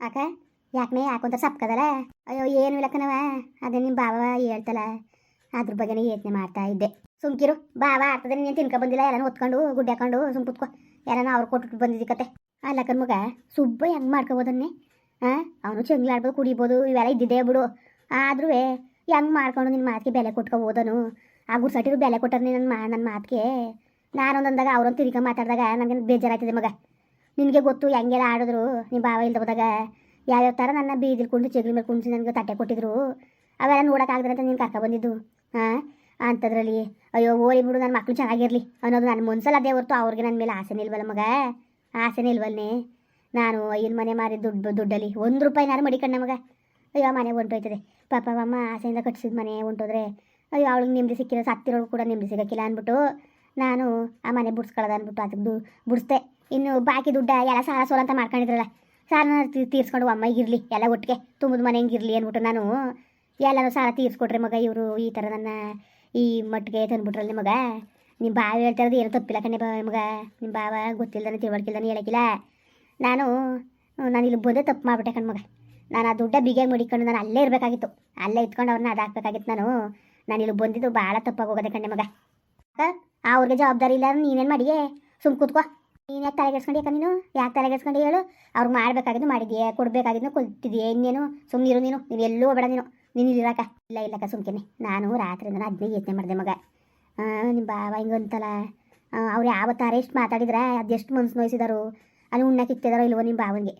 ಅಕ್ಕ ಯಾಕನೇ ಯಾಕೊಂತ ಸಪ್ಕದಲ್ಲ ಅಯ್ಯೋ, ಏನು ಇಲ್ಲಕ್ಕನವ ಅದೇ ನಿಮ್ಮ ಬಾಬಾ ಹೇಳ್ತಲ್ಲ ಅದ್ರ ಬಗ್ಗೆನೇ ಯೋಚನೆ ಮಾಡ್ತಾ ಇದ್ದೆ. ಸುಮ್ಕಿರು ಬಾಬಾ ಆಗ್ತದೆ ನೀನು ತಿನ್ಕೊ ಬಂದಿಲ್ಲ? ಎಲ್ಲ ಹೊತ್ಕೊಂಡು, ಗುಡ್ಡೆ ಹಾಕೊಂಡು ಸುಮ್ ಕುತ್ಕೊ. ಯಾರನ್ನ ಅವ್ರು ಕೊಟ್ಟು ಬಂದಿದ್ದಿ ಕತೆ. ಅಲ್ಲಕ್ಕನ ಮಗ ಸುಬ್ಬ ಹೆಂಗೆ ಮಾಡ್ಕೋಬೋದನ್ನೇ ಹಾಂ ಅವನು ಚೆಂಗ್ಲಾಡ್ಬೋದು ಕುಡಿಬೋದು, ಇವೆಲ್ಲ ಇದ್ದಿದ್ದೇ ಬಿಡು. ಆದ್ರೂ ಹೆಂಗೆ ಮಾಡ್ಕೊಂಡು ನಿನ್ನ ಮಾತಿಗೆ ಬೆಲೆ ಕೊಟ್ಕೋಬೋದನು? ಆ ಗುರ್ಸಟ್ಟಿರು ಬೆಲೆ ಕೊಟ್ಟರು ನನ್ನ ಮಾ ನನ್ನ ಮಾತಿಗೆ? ನಾನೊಂದಂದಾಗ ಅವ್ರೊಂದು ತಿರ್ಗ ಮಾತಾಡಿದಾಗ ನನಗೆ ಬೇಜಾರಾಗ್ತಿದೆ ಮಗ. ನಿನಗೆ ಗೊತ್ತು, ಹೆಂಗೆಲ್ಲ ಆಡಿದ್ರು? ನಿಮ್ಮ ಬಾವ ಇಲ್ದ ಹೋದಾಗ ಯಾವ್ಯಾವ ಥರ ನನ್ನ ಬೀದಿಲ್ ಕುಂಡು ಚಗ್ಲಿ ಮೇಲೆ ಕುಂಡಿಸಿ ನನಗೆ ತಟ್ಟೆ ಕೊಟ್ಟಿದ್ರು. ಅವೆಲ್ಲ ನೋಡೋಕ್ಕಾಗದ್ರೆ ಅಂತ ನೀನು ಕರ್ಕ ಬಂದಿದ್ದು. ಹಾಂ ಅಂಥದ್ರಲ್ಲಿ ಅಯ್ಯೋ ಓಲಿ ಬಿಡು ನನ್ನ ಮಕ್ಕಳು ಚೆನ್ನಾಗಿರಲಿ ಅನ್ನೋದು ನನ್ನ ಮನ್ಸಲ್ಲ ಅದೇ ಹೊರ್ತು ಅವ್ರಿಗೆ ನನ್ನ ಮೇಲೆ ಆಸೆನೇ ಇಲ್ವಲ್ಲ ಮಗ? ಆಸೆನೇ ಇಲ್ವಲ್ಲೇ ನಾನು ಅಯ್ಯನ ಮನೆ ಮಾರಿ ದುಡ್ಡು, ದುಡ್ಡಲ್ಲಿ ಒಂದು ರೂಪಾಯಿನಾರು ಮಡಿಕಣ್ಣ ಮಗ. ಅಯ್ಯೋ ಮನೆ ಹೊಂಟೋಯ್ತದೆ ಪಾಪ ಅಮ್ಮ ಆಸೆಯಿಂದ ಕಟ್ಟಿಸಿದ ಮನೆ ಹೊಂಟೋದ್ರೆ ಅಯ್ಯೋ, ಅವಳಿಗೆ ನೆಮ್ಮದಿ ಸಿಕ್ಕಿರೋ ಸತ್ತಿರೋಳು ಕೂಡ ನೆಮ್ಮದಿ ಸಿಗೋಕ್ಕಿಲ್ಲ ಅಂದ್ಬಿಟ್ಟು, ನಾನು ಆ ಮನೆ ಬಿಡ್ಸ್ಕೊಳ್ಳೋದು ಅಂದ್ಬಿಟ್ಟು ಅದಕ್ಕೆ ಬುಡಿಸ್ದೆ. ಇನ್ನು ಬಾಕಿ ದುಡ್ಡ ಎಲ್ಲ ಸಾಲ ಸೋಲ ಅಂತ ಮಾಡ್ಕೊಂಡಿದ್ರಲ್ಲ, ಸಾಲನ ತೀರ್ಸ್ಕೊಂಡು ಅಮ್ಮ ಇರಲಿ, ಎಲ್ಲ ಒಟ್ಟಿಗೆ ತುಂಬದ ಮನೆ ಇರಲಿ ಅಂದ್ಬಿಟ್ಟು ನಾನು ಎಲ್ಲರೂ ಸಾಲ ತೀರ್ಸ್ಕೊಟ್ರಿ ಮಗ ಇವರು ಈ ಥರ ನನ್ನ ಈ ಮಟ್ಟಿಗೆ ತಂದ್ಬಿಟ್ರಲ್ಲ ಮಗ ನಿಮ್ಮ ಬಾವ ಹೇಳ್ತಾ ಇರೋದು ಏನೂ ತಪ್ಪಿಲ್ಲ ಕಣೆ ಬಾ ಮಗ. ನಿಮ್ಮ ಬಾವ ಗೊತ್ತಿಲ್ಲದಾನೆ ತಿಳ್ವಳ್ಕಿಲ್ದಾನೆ ಹೇಳಕ್ಕಿಲ್ಲ. ನಾನು ನಾನು ಇಲ್ಲಿ ಬಂದೇ ತಪ್ಪು ಮಾಡಿಬಿಟ್ಟೆ ಕಣ್ ಮಗ. ನಾನು ಆ ದುಡ್ಡ ಬಿಗಿಯಾಗಿ ಮಡಿಕೊಂಡು ನಾನು ಅಲ್ಲೇ ಇರಬೇಕಾಗಿತ್ತು. ಅಲ್ಲೇ ಇಟ್ಕೊಂಡು ಅವ್ರನ್ನ ಅದು ನಾನು. ನಾನು ಇಲ್ಲಿ ಬಂದಿದ್ದು ಭಾಳ ತಪ್ಪಾಗಿ ಹೋಗೋದೆ ಕಣ್ಣೆ ಮಗ. ಅವ್ರಿಗೆ ಜವಾಬ್ದಾರಿ ಇಲ್ಲ ನೀನೇನು ಮಾಡಿಯೇ? ಸುಮ್ ಕೂತ್ಕೋ. ನೀನು ಯಾಕೆ ತಲೆಗೆಡ್ಸ್ಕೊಂಡು ಯಾಕೆ ನೀನು? ಯಾಕೆ ತಲೆಗೆಡ್ಸ್ಕೊಂಡು ಹೇಳು? ಅವ್ರು ಮಾಡಬೇಕಾಗಿದ್ದು ಮಾಡಿದ್ಯೆ ಕೊಡಬೇಕಾಗಿದ್ದು ಕೊಡ್ತಿದ್ಯೆ? ಇನ್ನೇನು ಸುಮ್ಮನಿರು ನೀನು. ನೀವು ಎಲ್ಲೂ ಬೇಡ ನೀನು. ನೀನು ಇಲ್ಲಿರಾಕ ಇಲ್ಲ ಇಲ್ಲಕ್ಕ ಸುಮ್ಕೆನೆ. ನಾನು ರಾತ್ರಿಯಿಂದ ಅದನ್ನೇ ಯೋಚನೆ ಮಾಡಿದೆ ಮಗ. ನಿಮ್ಮ ಬಾವ ಹಿಂಗಂತಲ್ಲ. ಅವ್ರು ಯಾವತ್ತಾರ ಎಷ್ಟು ಮಾತಾಡಿದ್ರೆ ಅದೆಷ್ಟು ಮನ್ಸು ನೋಯಿಸಿದಾರು, ಅಲ್ಲಿ ಉಣ್ಣಕ್ಕೆ ಇತ್ತಿದಾರೋ ಇಲ್ವೋ ನಿಮ್ಮ ಬಾವನಿಗೆ.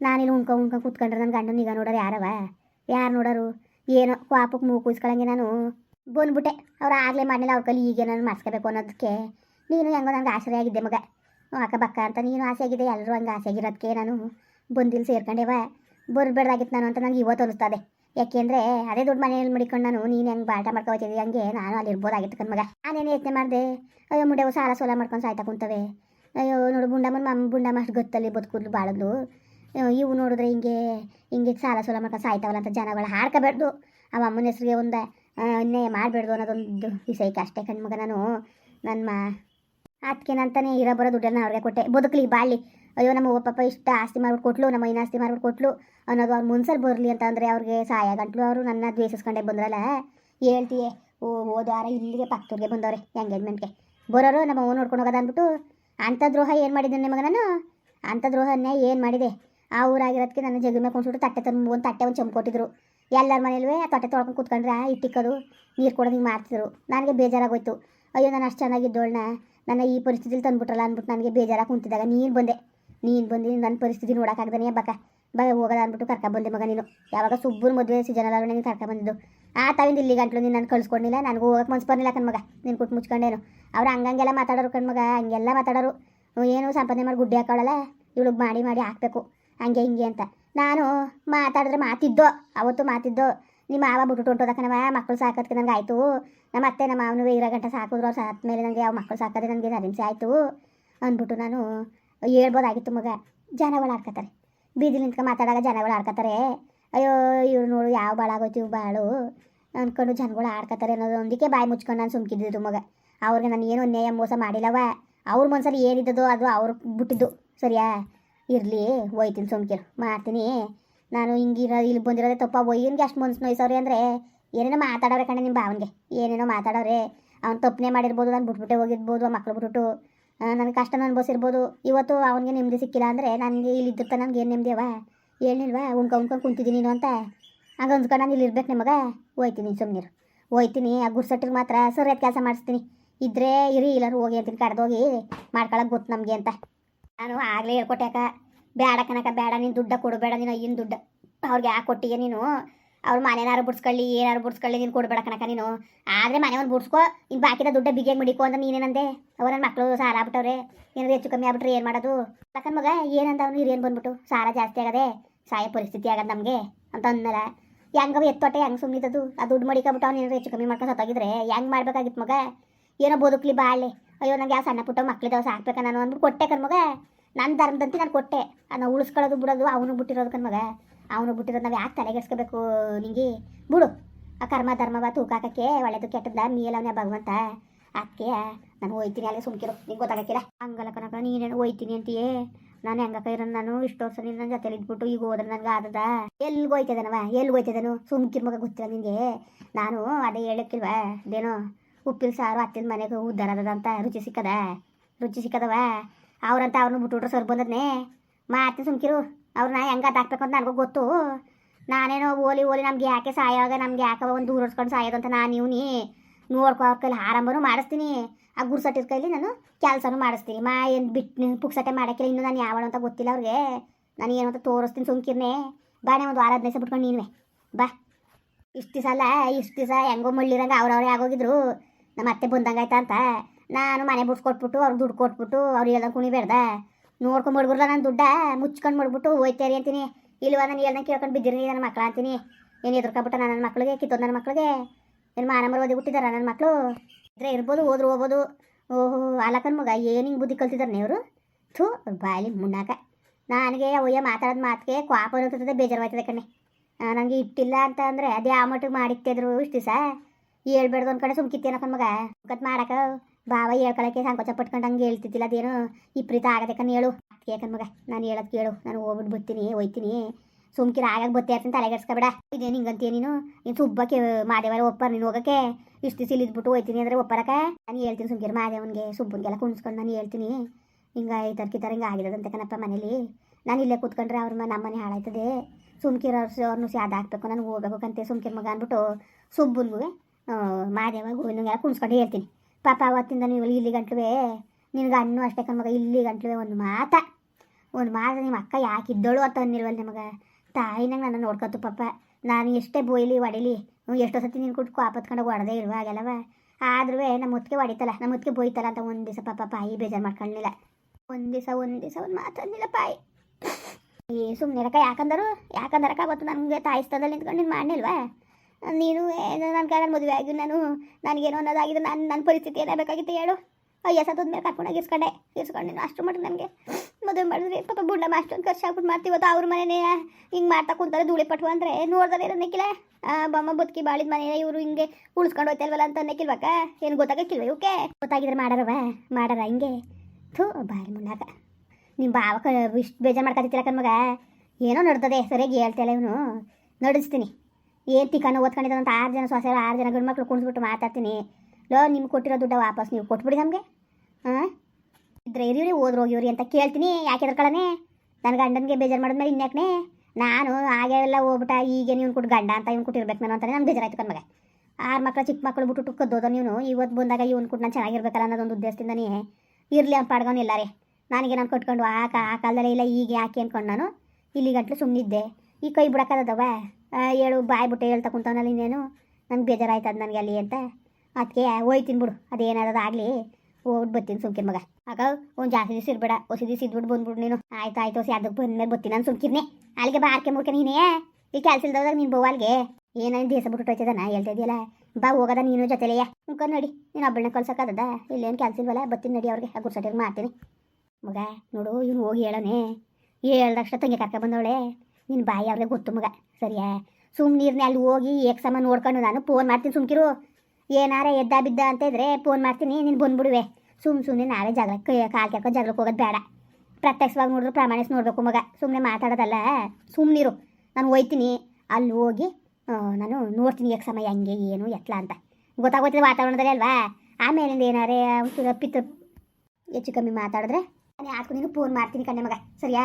ನಾನಿಲ್ಲಿ ಉಣ್ಕೊ ಉಣ್ಕೊ ಕೂತ್ಕೊಂಡ್ರೆ ನನ್ನ ಗಂಡನ ಈಗ ನೋಡೋರು ಯಾರವ? ಯಾರು ನೋಡೋರು? ಏನೋ ಪಾಪಕ್ಕೆ ಮೂಗು ಕೂಸ್ಕೊಳಂಗೆ ನಾನು. ಬಂದ್ಬಿಟ್ಟೆ. ಅವ್ರು ಆಗಲೇ ಮಾಡಲಿಲ್ಲ, ಅವ್ರ ಕಲ್ಲಿ ಈಗ ನಾನು ಮಾಡಿಸ್ಕೋಬೇಕು ಅನ್ನೋದಕ್ಕೆ ನೀನು ಹೆಂಗೋ ನನಗೆ ಆಶ್ರಯ ಆಗಿದ್ದೆ ಮಗ. ಹ್ಞೂ ಅಕ್ಕ ಬಕ್ಕ ಅಂತ ನೀನು ಆಸೆ ಆಗಿದೆ ಎಲ್ಲರೂ ಹಂಗೆ ಆಸೆ ಆಗಿರೋದಕ್ಕೆ ನಾನು ಬಂದಿಲ್ಲಿ ಸೇರ್ಕೊಂಡೇವ. ಬರ್ಬೇಡ್ದಾಗಿತ್ತು ನಾನು ಅಂತ ನಂಗೆ ಇವತ್ತು ಅನಿಸ್ತದೆ ಯಾಕೆಂದರೆ ಅದೇ ದೊಡ್ಡ ಮನೆಯಲ್ಲಿ ಮಡಿಕೊಂಡು ನಾನು ನೀನು ಹೆಂಗೆ ಬಾಟ ಮಾಡ್ಕೊತಿದ್ದೆ ಹಂಗೆ ನಾನು ಅಲ್ಲಿ ಇರ್ಬೋದಾಗಿತ್ತು ಕಣ್ ಮಗ. ನಾನೇನು ಯೋಚನೆ ಮಾಡಿದೆ? ಅಯ್ಯೋ ಮುಂಡೆವು ಸಾಲ ಸೋಲ ಮಾಡ್ಕೊಂಡು ಸಾಯ್ತಾ ಕುಂತವೆ. ಅಯ್ಯೋ ನೋಡು ಬುಂಡಮ್ಮನ ಮಮ್ಮ ಬುಂಡಮ್ಮ ಅಷ್ಟು ಗೊತ್ತಲ್ಲಿ ಬದುಕುದ್ಲು ಬಾಳದ್ಲು. ಇವು ನೋಡಿದ್ರೆ ಹಿಂಗೆ ಹಿಂಗೆ ಸಾಲ ಸೋಲ ಮಾಡ್ಕೊಂಡು ಸಾಯ್ತಾವಲ್ಲ ಅಂತ ಜನಗಳು ಹಾಡ್ಕೋಬೇಡ್ದು ಅವ ಅಮ್ಮನ ಹೆಸ್ರಿಗೆ ಒಂದು ಅನ್ಯಾಯ ಮಾಡಬೇಡ್ದು ಅನ್ನೋದೊಂದು ವಿಷಯಕ್ಕೆ ಅಷ್ಟೇ ಕಣ್ಮಗ ನಾನು. ನನ್ನ ಮಾ ಅದಕ್ಕೆ ನಂತಾನೆ ಇರೋ ಬರೋ ದುಡ್ಡನ್ನ ಅವ್ರಿಗೆ ಕೊಟ್ಟೆ. ಬದುಕಲಿ ಬಾಳಿ ಅಯ್ಯೋ, ನಮ್ಮ ಪಾಪ ಇಷ್ಟ ಆಸ್ತಿ ಮಾಡ್ಬಿಟ್ಟು ಕೊಟ್ಲು, ನಮ್ಮ ಐನ ಆಸ್ತಿ ಮಾಡ್ಬಿಟ್ಟು ಕೊಟ್ಲು ಅನ್ನೋದು ಅವ್ರು ಮುನ್ಸಲ್ ಬರಲಿ ಅಂತ ಅಂದರೆ ಅವ್ರಿಗೆ ಸಹಾಯ ಗಂಟ್ಲು ಅವರು ನನ್ನ ದ್ವೇಷಿಸ್ಕೊಂಡೆ ಬಂದ್ರಲ್ಲ. ಹೇಳ್ತೀಯೇ, ಓ ಹೋದಾರ ಇಲ್ಲಿಗೆ ಪಕ್ಕದವ್ರಿಗೆ ಬಂದವ್ರೆ ಎಂಗೇಜ್ಮೆಂಟ್ಗೆ ಬರೋರು ನಮ್ಮ ಓ ನೋಡ್ಕೊಂಡು ಹೋಗೋದು ಅಂದ್ಬಿಟ್ಟು, ಅಂಥ ದ್ರೋಹ ಏನು ಮಾಡಿದ್ದೆ ನಿಮಗೆ ನಾನು? ಅಂಥ ದ್ರೋಹನ್ನೇ ಏನು ಮಾಡಿದೆ? ಆ ಊರಾಗಿರೋದಕ್ಕೆ ನನ್ನ ಜಗ ಮೇಲೆ ತಟ್ಟೆ ತಂದು ಒಂದು ತಟ್ಟೆ ಒಂದು ಚಮ್ ಕೊಟ್ಟಿದ್ರು. ಎಲ್ಲರ ಮನೇಲೂ ಆ ತಟ್ಟೆ ತೊಳ್ಕೊಂಡು ಕೂತ್ಕೊಂಡ್ರೆ ಇಟ್ಟಿಕ್ಕೋದು, ನೀರು ಕೊಡೋದು ಹಿಂಗೆ ಮಾಡ್ತಿದ್ರು. ನನಗೆ ಬೇಜಾರಾಗೋಯ್ತು. ಅಯ್ಯೋ, ನಾನು ಅಷ್ಟು ಚೆನ್ನಾಗಿದ್ದೋಳ್ನ. ನನ್ನ ಈ ಪರಿಸ್ಥಿತಿಲಿ ತಂದ್ಬಿಟ್ರಲ್ಲ ಅಂದ್ಬಿಟ್ಟು ನನಗೆ ಬೇಜಾರಾಗಿ ಕುಂತಿದ್ದಾಗ ನೀನು ಬಂದೆ. ನೀನು ಬಂದು ನನ್ನ ಪರಿಸ್ಥಿತಿ ನೋಡೋಕ್ಕಾಗ್ದಾನೆ ಬಕ ಬಗ ಹೋಗೋದ ಅಂದ್ಬಿಟ್ಟು ಕರ್ಕ ಬಂದೆ ಮಗ ನೀನು. ಯಾವಾಗ ಸುಬ್ಬರು ಮದುವೆ ಸೀಸನ್ ಅಲ್ಲ ನೀನು ಕರ್ಕ ಬಂದಿದ್ದು. ಆ ತಾವಿಂದ ಇಲ್ಲಿ ಗಂಟಲು ನೀನು ನಾನು ಕಳ್ಸ್ಕೊಂಡಿಲ್ಲ ನನಗೂ ಹೋಗಕ್ಕೆ ಮನ್ಸು ಬರಲಿಲ್ಲ ಕಣ್ಮಗ ನೀನು ಕೊಟ್ಟು ಮುಚ್ಕೊಂಡೇನು. ಅವ್ರು ಹಂಗಂಗೆಲ್ಲ ಮಾತಾಡೋರು ಕಣ್ಮಗ ಹಂಗೆಲ್ಲ ಮಾತಾಡೋರು. ಏನು ಸಂಪಾದನೆ ಮಾಡಿ ಗುಡ್ಡೆ ಹಾಕೊಳ್ಳಲ್ಲ ಇವಳಿಗೆ ಮಾಡಿ ಮಾಡಿ ಹಾಕ್ಬೇಕು. ಹಂಗೆ ಹಿಂಗೆ ಅಂತ. ನಾನು ಮಾತಾಡಿದ್ರೆ ಮಾತಿದ್ದೋ, ಅವತ್ತು ಮಾತಿದ್ದೋ ನಿಮ್ಮ ಮಾವ ಬಿಟ್ಟು ಹೊಂಟೋದಕ್ಕನವ ಮಕ್ಕಳು ಸಾಕೋದಕ್ಕೆ ನನಗೆ ಆಯಿತು. ನಮ್ಮ ಅತ್ತೆ, ನಮ್ಮ ಮಾವನು ಗಂಟೆ ಸಾಕಿದ್ರು, ಅವ್ರು ಸಾಕ ಮೇಲೆ ನನಗೆ ಯಾವ ಮಕ್ಕಳು ಸಾಕೋದೆ ನನಗೆ ಹಿಂಸೆ ಆಯಿತು ಅಂದ್ಬಿಟ್ಟು ನಾನು ಹೇಳ್ಬೋದಾಗಿತ್ತು ಮಗ. ಜನಗಳು ಆಡ್ಕೋತಾರೆ ಬೀದಿ ನಿಂತ್ಕೊಂಡು ಮಾತಾಡಾಗ ಜನಗಳು ಆಡ್ಕತ್ತಾರೆ. ಅಯ್ಯೋ, ಇವ್ರು ನೋಡು ಯಾವ ಬಾಳಾಗೋಯ್ತು ಇವು ಬಾಳು ಅಂದ್ಕೊಂಡು ಜನಗಳು ಅನ್ನೋದು ಅನ್ನೋದೊಂದಕ್ಕೆ ಬಾಯಿ ಮುಚ್ಕೊಂಡು ನಾನು ಸುಮ್ಕಿದ್ದಿದ್ದು ಮಗ. ಅವ್ರಿಗೆ ನಾನು ಏನು ಅನ್ಯಾಯ ಮೋಸ ಮಾಡಿಲ್ಲವ ಅವ್ರ ಮನ್ಸಲ್ಲಿ ಏನಿದ್ದದೋ ಅದು ಅವ್ರಿಗೆ ಬಿಟ್ಟಿದ್ದು. ಸರಿಯಾ? ಇರಲಿ, ಹೋಯ್ತೀನಿ ಸುಮ್ಕಿರು. ಮಾಡ್ತೀನಿ. ನಾನು ಹಿಂಗಿರೋ, ಇಲ್ಲಿ ಬಂದಿರೋದೆ ತಪ್ಪ ಒಯ್ಯನ್ಗೆ ಅಷ್ಟು ಮನ್ಸು ನೋಯ್ಸವ್ರಿ ಅಂದರೆ ಏನೇನೋ ಮಾತಾಡೋರೆ ಕಣೆ ನಿಮ್ಮ ಭಾವನಿಗೆ. ಏನೇನೋ ಮಾತಾಡೋರೆ ಅವ್ನು ತಪ್ಪನೆ ಮಾಡಿರ್ಬೋದು, ನಾನು ಬಿಟ್ಬಿಟ್ಟೆ ಹೋಗಿರ್ಬೋದು, ಆ ಮಕ್ಳು ಬಿಟ್ಬಿಟ್ಟು. ನನಗೆ ಕಷ್ಟನ ಅನ್ಭವಿಸಿರ್ಬೋದು ಇವತ್ತು ಅವನಿಗೆ ನೆಮ್ಮದಿ ಸಿಕ್ಕಿಲ್ಲ ಅಂದರೆ ನನಗೆ ಇಲ್ಲಿ ಇದ್ದಿರ್ತ, ನನಗೆ ಏನು ನೆಮ್ಮದಿಯವ ಹೇಳಿಲ್ವಾ ಉಂಕ ಉಣ್ಕೊಂಡು ಕುಂತಿದ್ದೀನಿ ನೀನು ಅಂತ. ಹಂಗೆ ಅಂದ್ಕೊಂಡು ನಾನು ಇಲ್ಲಿ ಇರ್ಬೇಕು ನಿಮಗೆ. ಹೋಯ್ತೀನಿ ಸುಮ್ಮನೆ ಹೋಯ್ತೀನಿ, ಆ ಗುರ್ಸಟ್ಟಿಗೆ ಮಾತ್ರ ಸರಿಯಾದ ಕೆಲಸ ಮಾಡಿಸ್ತೀನಿ. ಇದ್ರೆ ಇರಿ ಇಲ್ಲಾರು ಹೋಗಿ ಅಂತೀನಿ ಕಡ್ದೋಗಿ ಮಾಡ್ಕೊಳಕ್ಕೆ ಗೊತ್ತು ನಮಗೆ ಅಂತ. ನಾನು ಆಗಲೇ ಹೇಳ್ಕೊಟ್ಟಾಕ ಬೇಡ ಕನಕ ಬೇಡ, ನೀನು ದುಡ್ಡ ಕೊಡಬೇಡ ನೀನು ಅಯ್ಯನ ದುಡ್ಡು. ಅವ್ರಿಗೆ ಯಾಕೆ ಕೊಟ್ಟಿಗೆ ನೀನು? ಅವ್ರ ಮನೆನಾರು ಬಿಡ್ಸ್ಕೊಳ್ಳಿ, ಏನಾರು ಬಿಡ್ಸ್ಕೊಳ್ಳಿ, ನೀನು ಕೊಡಬೇಡ ಕನಕ ನೀನು. ಆದರೆ ಮನೆ ಒಂದು ಬಿಡ್ಸ್ಕೊ ಇನ್ನು ಬಾಕಿದ ದುಡ್ಡ ಬಿಗಿಯಾಗಿ ಮಡಿಕೋ ಅಂತ ನೀನೇನಂದೆ ಅವ್ರ ನನ್ನ ಮಕ್ಕಳು ಸಾಲ ಆಗ್ಬಿಟ್ಟವ್ರೆ. ಏನಾದ್ರು ಹೆಚ್ಚು ಕಮ್ಮಿ ಆಗ್ಬಿಟ್ರೆ ಏನು ಮಾಡೋದು? ಅಕ್ಕನ ಮಗ, ಏನಂದ ಅವ್ನು? ಹಿರಿಯನ್ ಬಂದ್ಬಿಟ್ಟು? ಸಾಲ ಜಾಸ್ತಿ ಆಗದೆ, ಸಾಯ ಪರಿಸ್ಥಿತಿ ಆಗದ ನಮಗೆ ಅಂತ ಅಂದಲ್ಲ ಹೆಂಗವ ಎತ್ತೊಟ್ಟೆ ಹೆಂಗೆ ಸುಮ್ಮನಿದ್ದದು ಆ ದುಡ್ಡು ಮಡಿಕೊಬಿಟ್ಟು ಅವ್ನು ಏನಾದ್ರು ಹೆಚ್ಚು ಕಮ್ಮಿ ಮಾಡ್ಕೊಂಡು ಸತ್ತಾಗಿದ್ರೆ ಹೆಂಗೆ ಮಾಡ್ಬೇಕಾಗಿತ್ತು ಮಗ? ಏನೋ ಬದುಕಲಿ ಬಾಳೆ ಅಯ್ಯೋ, ನಂಗೆ ಯಾವ ಸಣ್ಣ ಪುಟ್ಟ ಮಕ್ಳಿದಾವ, ಸಾಕ್ಬೇಕ ನಾನು ಅಂದ್ಬಿಟ್ಟು ಕೊಟ್ಟೆ ಕಣ್ಮಗ ನನ್ನ ಧರ್ಮದಂತೆ ನಾನು ಕೊಟ್ಟೆ. ಅದನ್ನ ಉಳಿಸ್ಕೊಳ್ಳೋದು ಬಿಡೋದು ಅವನು ಬಿಟ್ಟಿರೋದು ಕಣ್ಮಗ ಅವನು ಬಿಟ್ಟಿರೋದು ನಾವು ಯಾಕೆ ತಲೆಗೆಸ್ಕೋಬೇಕು ನಿಂಗೆ? ಬಿಡು. ಆ ಕರ್ಮ ಧರ್ಮವ ತೂಕ ಹಾಕಕ್ಕೆ ಒಳ್ಳೇದು ಕೆಟ್ಟದ ಮೇಲವನೇ ಭಗವಂತ. ಅದಕ್ಕೆ ನಾನು ಹೋಯ್ತೀನಿ ಅಲ್ಲೇ ಸುಮ್ಕಿರು. ನಿಂಗೆ ಗೊತ್ತಾಗಕ್ಕಿಲ್ಲ? ಹಂಗಲ್ಲ ಕನಕ ನೀನೇನು ಹೋಯ್ತೀನಿ ಅಂತೀಯೇ? ನಾನು ಹೆಂಗಕ್ಕ ಇರೋನು ನಾನು? ಇಷ್ಟು ವರ್ಷ ನನ್ನ ಜೊತೆಲಿ ಇದ್ಬಿಟ್ಟು ಈಗ ಹೋದ್ರೆ ನನಗೆ ಆದದ? ಎಲ್ಲಿ ಹೋಯ್ತದನವ? ಎಲ್ಲಿ ಹೋಯ್ತಿದ್ದಾನು ಸುಮ್ಕಿರ್ ಮಗ ಗೊತ್ತಿಲ್ಲ ನಿನಗೆ ನಾನು ಅದೇ ಹೇಳಕ್ಕಿಲ್ವ? ಅದೇನೋ ಉಪ್ಪಿನ ಸಾರು, ಅತ್ತಿನ ಮನೆಗೆ ಉದ್ದಾರದಂತ ಅಂತ ರುಚಿ ಸಿಕ್ಕದ? ರುಚಿ ಸಿಕ್ಕದವ? ಅವ್ರಂತ ಅವ್ರನ್ನ ಬಿಟ್ಬಿಟ್ರು ಸರ್ ಬಂದದ್ನೇ. ಮಾಡ್ತೀನಿ ಸುಮ್ಕಿರು. ಅವ್ರನ್ನ ಹೆಂಗೆ ಹಾಕ್ಬೇಕು ಅಂತ ನನಗೂ ಗೊತ್ತು. ನಾನೇನೋ ಓಲಿ ಓಲಿ ನಮ್ಗೆ ಯಾಕೆ ಸಾಯೋಗ ನಮ್ಗೆ ಯಾಕೆ ಒಂದು ದೂರ ಹೊಡ್ಸ್ಕೊಂಡು ಸಾಯೋದಂತ ನಾನು ಇವ್ನಿ. ನೋಡ್ಕೊ ಅವ್ರ ಕೈಲಿ ಆರಂಭನೂ ಮಾಡಿಸ್ತೀನಿ. ಆ ಗುರ್ಸಟ್ಟಿದ ಕೈಲಿ ನಾನು ಕೆಲಸನೂ ಮಾಡಿಸ್ತೀನಿ. ಮಾ ಏನು ಬಿಟ್ಟು ಪುಕ್ಸಟ್ಟೆ ಮಾಡೋಕ್ಕಿಲ್ಲ, ಇನ್ನೂ ನಾನು ಯಾವಳು ಅಂತ ಗೊತ್ತಿಲ್ಲ ಅವ್ರಿಗೆ. ನಾನು ಏನು ಅಂತ ತೋರಿಸ್ತೀನಿ ಸುಮ್ಕಿರ್ನೆ. ಬಾಣೆ ಒಂದು ವಾರ ಹದಿನೈದು ಬಿಟ್ಕೊಂಡು ನೀನುವೆ. ಬಾ. ಇಷ್ಟು ದಿವಸ ಅಲ್ಲ, ಇಷ್ಟು ದಿವಸ ಹೆಂಗೋ ಮಳ್ಳಿರಂಗೆ ಅವ್ರವ್ರೇ ಆಗೋಗಿದ್ರು. ನಮ್ಮ ಅತ್ತೆ ಬಂದಂಗಾಯ್ತಾ ಅಂತ. ನಾನು ಮನೆ ಬಿಡ್ಸ್ಕೊಟ್ಬಿಟ್ಟು ಅವ್ರಿಗೆ ದುಡ್ಡು ಕೊಟ್ಬಿಟ್ಟು, ಅವ್ರು ಕುಣಿಬೇಡ್ದ ನೋಡ್ಕೊಂಡು ಮಡ್ಬಿಡ್ಲ ನಾನು ದುಡ್ಡ ಮುಚ್ಕೊಂಡು ಮಡ್ಬಿಟ್ಟು ಹೋಯ್ತೇರಿ ಅಂತೀನಿ. ಇಲ್ವಾ ನಾನು ಎಲ್ಲ ಕೇಳ್ಕೊಂಡು ಬಿದ್ದಿರಿ ನನ್ನ ಮಕ್ಳು ಅಂತೀನಿ. ಏನು ಎದುರ್ಕೊಬಿಟ್ಟ ನನ್ನ ಮಕ್ಳಿಗೆ, ಕಿತ್ತೊಂದು ನನ್ನ ಮಕ್ಳಿಗೆ? ಏನು ಮಾನ ಮರೋದಿ ಬಿಟ್ಟಿದ್ದಾರೆ ನನ್ನ ಮಕ್ಕಳು ಇದ್ರೆ ಇರ್ಬೋದು, ಹೋದ್ರು ಹೋಗ್ಬೋದು. ಓಹೋ, ಅಲಕನ್ ಮಗ, ಏನು ಹಿಂಗೆ ಬುದ್ಧಿ ಕಲ್ತಿದ್ದಾರೆ ನೀವರು? ಥೂ ಬಾಯಲ್ಲಿ ಮುನ್ನಾಕ ನನಗೆ ಅವಯ್ಯ ಮಾತಾಡೋದು ಮಾತಿಗೆ ಕ್ವಾಪ ಬರ್ತದೆ ಬೇಜಾರು ಕಣ್ಣೆ. ನನಗೆ ಇಟ್ಟಿಲ್ಲ ಅಂತ ಅಂದರೆ ಅದೇ ಆ ಮಟ್ಟಿಗೆ ಮಾಡಿಕ್ತಿದ್ರು ಇಷ್ಟು ದಿವಸ. ಹೇಳ್ಬೇಡ್ದು ಒಂದು ಕಡೆ ಸುಮ್ಕಿತ್ತೇನ ಮಗ. ಕತ್ ಮಾಡಕ ಬಾವ ಹೇಳ್ಕೊಳಕ್ಕೆ ಸಂಕೋಚ ಪಟ್ಕೊಂಡು ಹಂಗೆ ಹೇಳ್ತಿದ್ದಿಲ್ಲ, ಅದೇನು ಇಪ್ರೀತ ಆಗದೆ ಕಣ್ ಹೇಳು. ಯಾಕನ್ ಮಗ, ನಾನು ಹೇಳೋದು ಕೇಳು, ನಾನು ಹೋಗ್ಬಿಟ್ಟು ಬರ್ತೀನಿ, ಹೋಯ್ತೀನಿ. ಸುಮ್ಕಿರ ಆಗಾಗ ಬತ್ತೆ ಅಂತ ತಲೆಗೆಡ್ಸ್ಕೊಬೇಡ ಇದೇನು ಹಿಂಗಂತೀಯ ನೀನು? ನೀನು ಸುಬ್ಬಕ್ಕೆ ಮಾದೇವರ ಒಪ್ಪರ್ ನೀನು ಹೋಗಕ್ಕೆ? ಇಷ್ಟು ದಿವಸ ಇಲ್ಲಿದ್ಬಿಟ್ಟು ಹೋಯ್ತೀನಿ ಅಂದರೆ ಒಪ್ಪರಕ ನಾನು ಹೇಳ್ತೀನಿ ಸುಮ್ಕಿರ ಮಾದೇವನಿಗೆ, ಸುಬ್ಬನಿಗೆಲ್ಲ ಕುಣಿಸ್ಕೊಂಡು ನಾನು ಹೇಳ್ತೀನಿ. ಹಿಂಗೆ ಈ ಥರ ಕಿತ್ತಾರ ಹಿಂಗೆ ಆಗಿರೋದಂತ ಕಣಪ್ಪ ಮನೇಲಿ. ನಾನು ಇಲ್ಲೇ ಕೂತ್ಕೊಂಡ್ರೆ ಅವ್ರ ಮ- ನಮ್ಮ ಮನೆ ಹಾಳಾಯ್ತದೆ. ಸುಮ್ಕಿರ ಅವ್ರನ್ನು ಸ್ಯಾದ ಹಾಕ್ಬೇಕು ಹೋಗ್ಬೇಕು ಅಂತ ಸುಮ್ಕಿರ ಮಗ ಅಂದ್ಬಿಟ್ಟು ಸುಬ್ಬನಿಗೂ ಮಾದೇವ, ಗೋವಿಂದಂಗೆಲ್ಲ ಕುಣಿಸ್ಕೊಂಡು ಹೇಳ್ತೀನಿ. ಪಾಪ ಅವತ್ತಿಂದ ನೀವು ಇಲ್ಲಿ ಗಂಟ್ಲುವೆ. ನಿನಗೆ ಹಣ್ಣು ಅಷ್ಟೇ ಕಣ್ಮಗ ಇಲ್ಲಿ ಗಂಟ್ಲುವೆ ಒಂದು ಮಾತ. ಒಂದು ಮಾತು ನಿಮ್ಮ ಅಕ್ಕ ಯಾಕೆ ಇದ್ದಳು ಅಂತ ಅಂದಿಲ್ವಲ್ಲ ನಿಮಗೆ? ತಾಯಿನಂಗೆ ನನ್ನ ನೋಡ್ಕೊತು ಪಾಪ. ನಾನು ಎಷ್ಟೇ ಬೋಯ್ಲಿ ಹೊಡಿಲಿ, ಎಷ್ಟೋ ಸತಿ ನೀನು ಕೊಟ್ಟು ಕಾಪತ್ಕೊಂಡು ಹೊಡೆದೇ ಇರುವ ಹಾಗೆಲ್ಲವ? ಆದ್ರೂ ನಮ್ಮ ಮುತ್ತಿಗೆ ಹೊಡಿತಲ್ಲ, ನಮ್ಮ ಮುತ್ತಿಗೆ ಬೋಯ್ತಲ್ಲ ಅಂತ ಒಂದು ದಿವಸ ಪಾಪ ಪಾಯಿ ಬೇಜಾರು ಮಾಡ್ಕೊಂಡಿಲ್ಲ ಒಂದು ದಿವಸ ಒಂದು ದಿವಸ ಒಂದು ಮಾತಂದಿಲ್ಲ ಪಾಯಿ. ಏ ಸುಮ್ಮನೆ ಯಾಕಂದರು? ಯಾಕಂದ್ರಕ್ಕ ಗೊತ್ತು ನನಗೆ ತಾಯಿ ಸ್ಥಳದಲ್ಲಿ ನಿಂತ್ಕೊಂಡು ನೀನು ಮಾಡಲಿಲ್ವಾ? ನೀನು ಏನು ನನ್ನ ಕಾಲ ಮದುವೆ ಆಗಿ ನಾನು, ನನಗೇನೋ ಅನ್ನೋದಾಗಿದೆ ನಾನು ನನ್ನ ಪರಿಸ್ಥಿತಿ ಏನಾಗಬೇಕಾಗಿತ್ತು ಹೇಳು. ಅಯ್ಯ ಸತ್ತದ ಮೇಲೆ ಕರ್ಕೊಂಡೋಗಿ ಇಸ್ಕೊಂಡೆ ಇಸ್ಕೊಂಡು ನೀನು ಅಷ್ಟು ಮಟ್ಟಿಗೆ ನನಗೆ ಮದುವೆ ಮಾಡಿದ್ರಿ ಪಾಪ ಬುಡ್ಡ ಅಷ್ಟೊಂದು ಖರ್ಚು ಹಾಕ್ಬಿಟ್ಟು ಮಾಡ್ತೀವತ್ತು ಅವ್ರ ಮನೆನೇ ಹಿಂಗೆ ಮಾಡ್ತಾ ಕುಂತಾರೆ ಧೂಳಿ ಪಟ್ಟು ಅಂದರೆ ನೋಡ್ದರೆ ಅನ್ನಕ್ಕಿಲ್ಲ ಬಮ್ಮ ಬದುಕಿ ಬಾಳಿದ ಮನೆ ಇವರು ಹಿಂಗೆ ಉಳಿಸ್ಕೊಂಡು ಹೋಯ್ತಲ್ವಲ್ಲ ಅಂತ ನೆಕ್ಕಿಲ್ವಾಕ ಏನು ಗೊತ್ತಾಗಕ್ಕಿಲ್ವ ಓಕೆ ಗೊತ್ತಾಗಿದ್ರೆ ಮಾಡಾರವ ಮಾಡಾರ ಹಿಂಗೆ. ಥೂ ಬಾರಿ ಮುನ್ನಾಕ ನಿಮ್ಮ ಬಾವ ಕ ಇಷ್ಟು ಬೇಜಾರು ಮಾಡ್ಕೊತಿತ್ತಿಲ್ಲ ಕಣ್ಮಗ ಏನೋ ನಡ್ದದೆ, ಸರಿಯಾಗಿ ಹೇಳ್ತಿಲ್ಲ ಇವನು. ನಡೆಸ್ತೀನಿ. ಏನು ಓದ್ಕೊಂಡಿದ್ದಾರೆ ಅಂತ ಆರು ಜನ ಸೊಸೆ ಆರು ಜನ ಗಂಡು ಮಕ್ಕಳು ಕುಣಿಸ್ಬಿಟ್ಟು ಮಾತಾಡ್ತೀನಿ. ಲೋ, ನಿಮ್ಗೆ ಕೊಟ್ಟಿರೋ ದುಡ್ಡ ವಾಪಸ್ ನೀವು ಕೊಟ್ಬಿಡಿ ನಮಗೆ. ಹಾಂ ಇದ್ರೆ ಓದ್ರ ಹೋಗಿವ್ರಿ ಅಂತ ಕೇಳ್ತೀನಿ. ಯಾಕೆ ಎದ್ರಕಳನೆ ನನ್ನ ಗಂಡನಿಗೆ ಬೇಜಾರು ಮಾಡಿದ್ಮೇಲೆ ಇನ್ಯಾಕನೆ? ನಾನು ಹಾಗೆ ಎಲ್ಲ ಹೋಗ್ಬಿಟ್ಟ, ಈಗ ನೀವು ಕೊಟ್ಟು ಗಂಡ ಅಂತ ಇವ್ನು ಕೊಟ್ಟಿರ್ಬೇಕು ನಾನು ಅಂತಾನೆ ಬೇಜಾರು ಬೇಜಾರಾಯ್ತು ಕಣ್ಮಗ ಆರು ಮಕ್ಕಳು ಚಿಕ್ಕ ಮಕ್ಕಳು ಬಿಟ್ಟು ಕದ್ದೋದ ನೀವು ಇವತ್ತು ಬಂದಾಗ ಇವ್ನು ಕೊಟ್ಟು ನಾನು ಚೆನ್ನಾಗಿರ್ಬೇಕಲ್ಲ ಅನ್ನೋದೊಂದು ಉದ್ದೇಶದಿಂದನೇ. ಇರಲಿ ಅಂತ ಪಾಡ್ಕೊಂಡು ಇಲ್ಲ ರೀ ನನಗೆ ನಾನು ಕಟ್ಕೊಂಡು ಆ ಕಾ ಆ ಕಾಲದಲ್ಲೇ ಇಲ್ಲ ಈಗ ಯಾಕೆ ಅಂದ್ಕೊಂಡು ನಾನು? ಇಲ್ಲಿ ಗಂಟ್ಲು ಸುಮ್ಮನಿದ್ದೆ ಈ ಕೈ ಬಿಡಕ್ಕದವ ಹೇಳು, ಬಾಯ್ ಬಿಟ್ಟು ಹೇಳ್ತಾ ಕುಂತವನಲ್ಲಿ ಇನ್ನೇನು? ನಂಗೆ ಬೇಜಾರಾಯ್ತದ ನನಗೆ ಅಲ್ಲಿ ಅಂತ. ಅದಕ್ಕೆ ಹೋಯ್ತೀನಿ ಬಿಡು ಅದೇನಾದ್ರು ಆಗಲಿ. ಹೋಗ್ಬಿಟ್ಟು ಬರ್ತೀನಿ ಸುಮ್ಕಿರ್ ಮಗ. ಆಗ ಒಂದು ಜಾಸ್ತಿ ದಿವಸ ಇರ್ಬೇಡ ಹೊಸ ದಿವಸ ಇದ್ಬಿಟ್ಟು ಬಂದ್ಬಿಡು ನೀನು. ಆಯ್ತು ಆಯ್ತು, ಹೊಸ ಅದಕ್ಕೆ ಬಂದ್ಮೇಲೆ ಬರ್ತೀನಿ ನಾನು ಸುಮ್ಕಿರ್ನೆ. ಅಲ್ಲಿಗೆ ಬಾರ್ಕೆ ಮುಡ್ಕೆ ನೀನೇ. ಈ ಕೆಲಸ ಇಲ್ದಾಗ ನೀನು ಬೋ ಅಲ್ಲಿಗೆ. ಏನೇನು ದೇಶ ಬಿಟ್ಟು ಹೋಯ್ತದ ನಾ ಹೇಳ್ತಾ ಇದೆಯಲ್ಲ. ಬಾ, ಹೋಗದ ನೀನು ಜೊತೆಲೆಯ ಉಂಕ ನಡಿ, ನೀನು ಒಬ್ಬಳನ್ನ ಕಳ್ಸೋಕ್ಕಾಗದ ಇಲ್ಲೇನು ಕೆಲಸ ಇಲ್ವಲ್ಲ? ಬರ್ತೀನಿ ನಡಿ ಅವ್ರಿಗೆ, ಆ ಗುರ್ಸಟಿಗೆ ಮಾಡ್ತೀನಿ. ಮಗ, ನೋಡು, ಇವ್ನು ಹೋಗಿ ಹೇಳೋನೆ. ಹೇಳ್ದಕ್ಷ ತಂಗಿ ಕರ್ಕ ಬಂದವಳೆ. ನಿನ್ನ ಬಾಯಿ ಅವ್ರಿಗೆ ಗೊತ್ತು ಮಗ. ಸರಿಯಾ? ಸುಮ್ ನೀರ್ನ ಅಲ್ಲಿ ಹೋಗಿ ಏಕ್ ಸಮ ನೋಡ್ಕೊಂಡು ನಾನು ಫೋನ್ ಮಾಡ್ತೀನಿ ಸುಮ್ಕಿರು. ಏನಾರ ಎದ್ದ ಬಿದ್ದ ಅಂತ ಇದ್ರೆ ಫೋನ್ ಮಾಡ್ತೀನಿ, ನೀನು ಬಂದ್ಬಿಡುವೆ. ಸುಮ್ ಸುಮ್ಮನೆ ನಾವೇ ಜಗಳ ಕಾಲು ಕೇಳ್ಕೊ ಜಗಳಕ್ಕೆ ಹೋಗೋದು ಬೇಡ. ಪ್ರತ್ಯಕ್ಷವಾಗಿ ನೋಡಿದ್ರು ಪ್ರಾಮಾಣಿಸ್ ನೋಡಬೇಕು ಮಗ. ಸುಮ್ಮನೆ ಮಾತಾಡೋದಲ್ಲ. ಸುಮ್ಮನಿರು ನಾನು ಹೋಯ್ತೀನಿ. ಅಲ್ಲಿ ಹೋಗಿ ನಾನು ನೋಡ್ತೀನಿ ಏಕ್ ಸಮಯ ಹೆಂಗೆ, ಏನು ಎತ್ತಲ ಅಂತ. ಗೊತ್ತಾಗೋತಿದೆ ವಾತಾವರಣದಲ್ಲಿ ಅಲ್ವಾ? ಆಮೇಲಿಂದ ಏನಾರೇ ಪಿತ್ತು ಹೆಚ್ಚು ಕಮ್ಮಿ ಮಾತಾಡಿದ್ರೆ ನಾನು ಯಾಕೆ ನೀನು ಫೋನ್ ಮಾಡ್ತೀನಿ ಕಣ್ಣೆ ಮಗ. ಸರಿಯಾ?